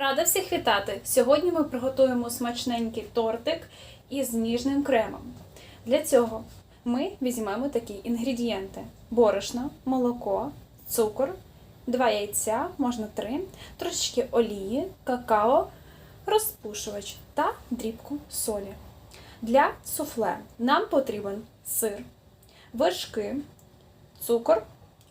Рада всіх вітати! Сьогодні ми приготуємо смачненький тортик із ніжним кремом. Для цього ми візьмемо такі інгредієнти: борошно, молоко, цукор, 2 яйця, можна 3, трошечки олії, какао, розпушувач та дрібку солі. Для суфле нам потрібен сир, вершки, цукор,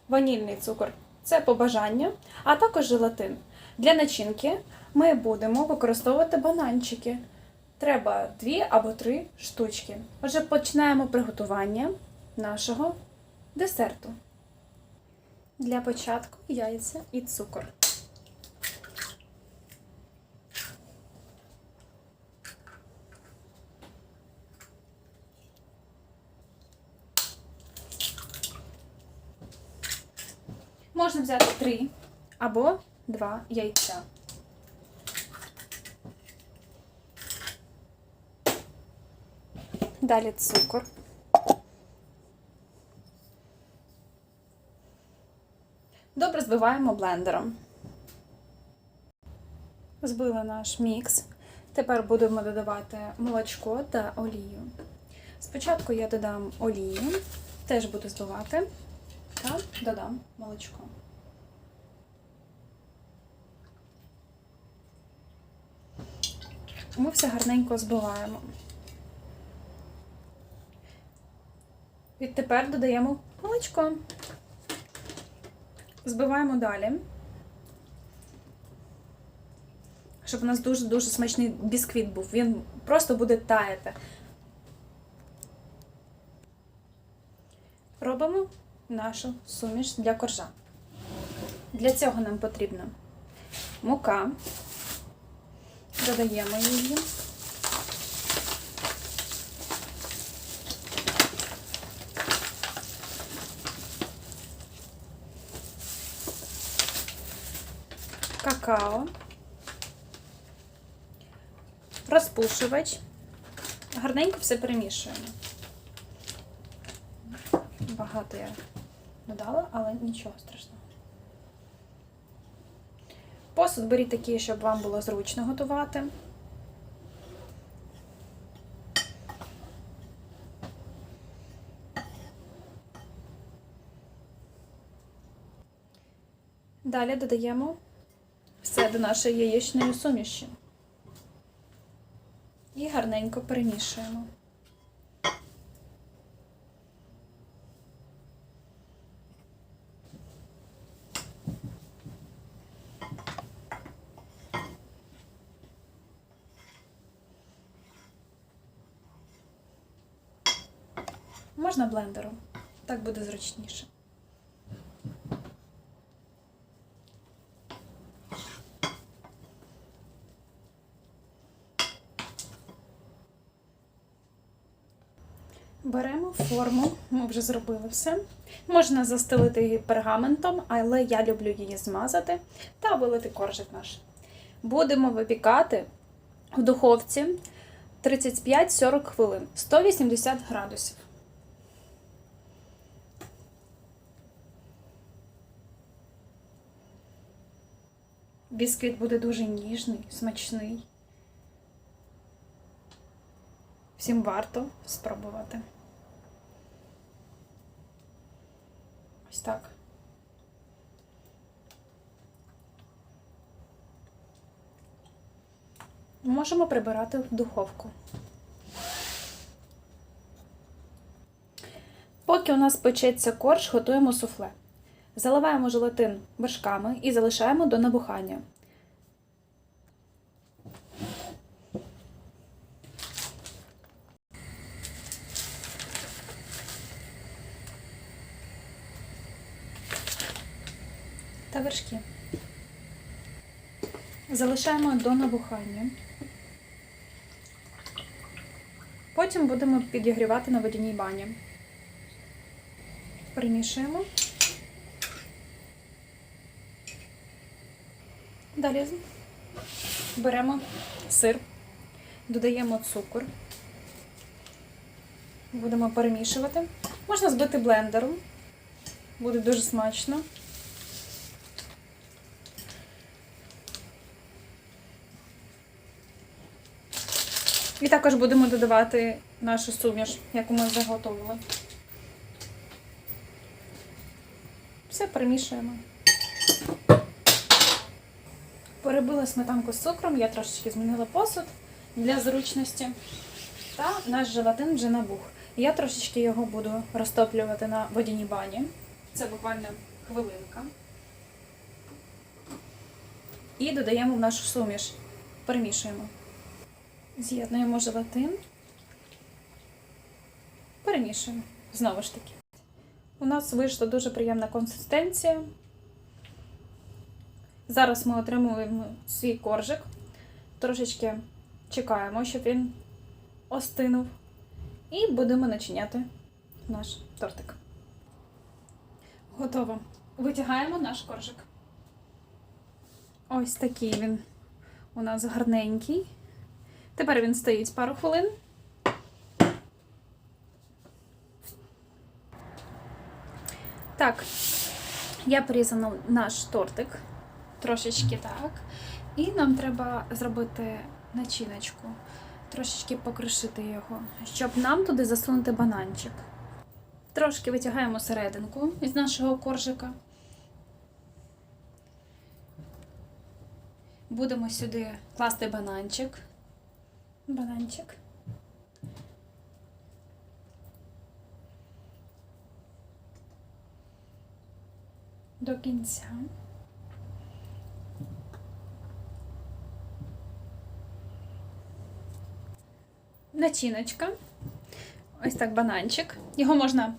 ванільний цукор це по бажанню, а також желатин. Для начинки ми будемо використовувати бананчики. Треба дві або три штучки. Отже, починаємо приготування нашого десерту. Для початку яйця і цукор. Можна взяти три або два яйця. Далі цукор. Добре збиваємо блендером. Збили наш мікс. Тепер будемо додавати молочко та олію. Спочатку я додам олію, теж буду збивати, та додам молочко. Ми все гарненько збиваємо. Відтепер додаємо молочко. Збиваємо далі, щоб у нас дуже-дуже смачний бісквіт був. Він просто буде таяти. Робимо нашу суміш для коржа. Для цього нам потрібна мука. Додаємо її. Какао, розпушувач. Гарненько все перемішуємо. Багато я додала, але нічого страшного. Посуд беріть такий, щоб вам було зручно готувати. Далі додаємо все до нашої яєчної суміші. І гарненько перемішуємо. Можна блендером, так буде зручніше. Беремо форму, ми вже зробили все. Можна застелити її пергаментом, але я люблю її змазати та вилити коржик наш. Будемо випікати в духовці 35-40 хвилин, 180 градусів. Бісквіт буде дуже ніжний, смачний. Всім варто спробувати. Ось так. Можемо прибирати в духовку. Поки у нас печеться корж, готуємо суфле. Заливаємо желатин вершками і залишаємо до набухання. Та вершки. Залишаємо до набухання. Потім будемо підігрівати на водяній бані. Перемішуємо. Далі беремо сир, додаємо цукор, будемо перемішувати. Можна збити блендером, буде дуже смачно. І також будемо додавати нашу суміш, яку ми заготовили. Все перемішуємо. Перебила сметанку з цукром, я трошечки змінила посуд для зручності. Та наш желатин вже набух. Я трошечки його буду розтоплювати на водяній бані. Це буквально хвилинка. І додаємо в нашу суміш. Перемішуємо. З'єднуємо желатин. Перемішуємо. Знову ж таки. У нас вийшла дуже приємна консистенція. Зараз ми отримуємо свій коржик. Трошечки чекаємо, щоб він остинув. І будемо начиняти наш тортик. Готово. Витягаємо наш коржик. Ось такий він у нас гарненький. Тепер він стоїть пару хвилин. Так, я порізала наш тортик. Трошечки так. І нам треба зробити начиночку. Трошечки покришити його, щоб нам туди засунути бананчик. Трошки витягаємо серединку із нашого коржика. Будемо сюди класти бананчик. Бананчик. До кінця. Начиночка. Ось так бананчик. Його можна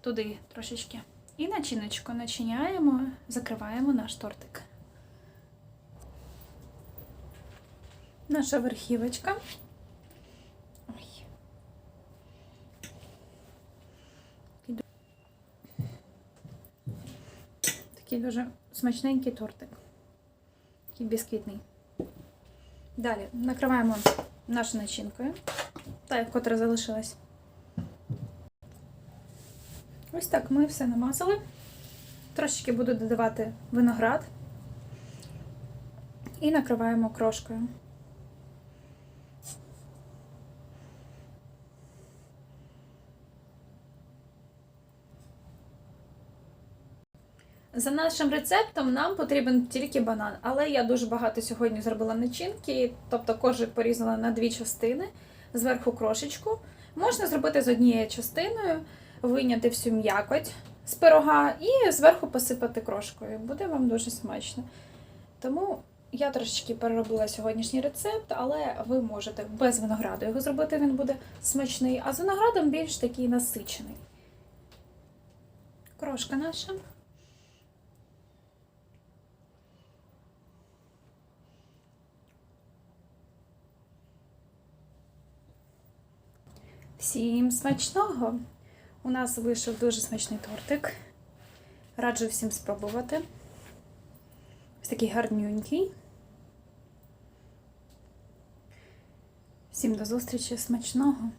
туди трошечки. І начиночку начиняємо, закриваємо наш тортик. Наша верхівочка. Такий дуже смачненький тортик. Такий бісквітний. Далі накриваємо нашою начинкою, та котра залишилась. Ось так ми все намазали. Трошечки буду додавати виноград і накриваємо крошкою. За нашим рецептом нам потрібен тільки банан, але я дуже багато сьогодні зробила начинки, тобто коржик порізала на дві частини, зверху крошечку. Можна зробити з однією частиною, вийняти всю м'якоть з пирога і зверху посипати крошкою. Буде вам дуже смачно. Тому я трошечки переробила сьогоднішній рецепт, але ви можете без винограду його зробити, він буде смачний, а з виноградом більш такий насичений. Крошка наша. Всім смачного! У нас вийшов дуже смачний тортик. Раджу всім спробувати. Ось такий гарнюнький. Всім до зустрічі, смачного!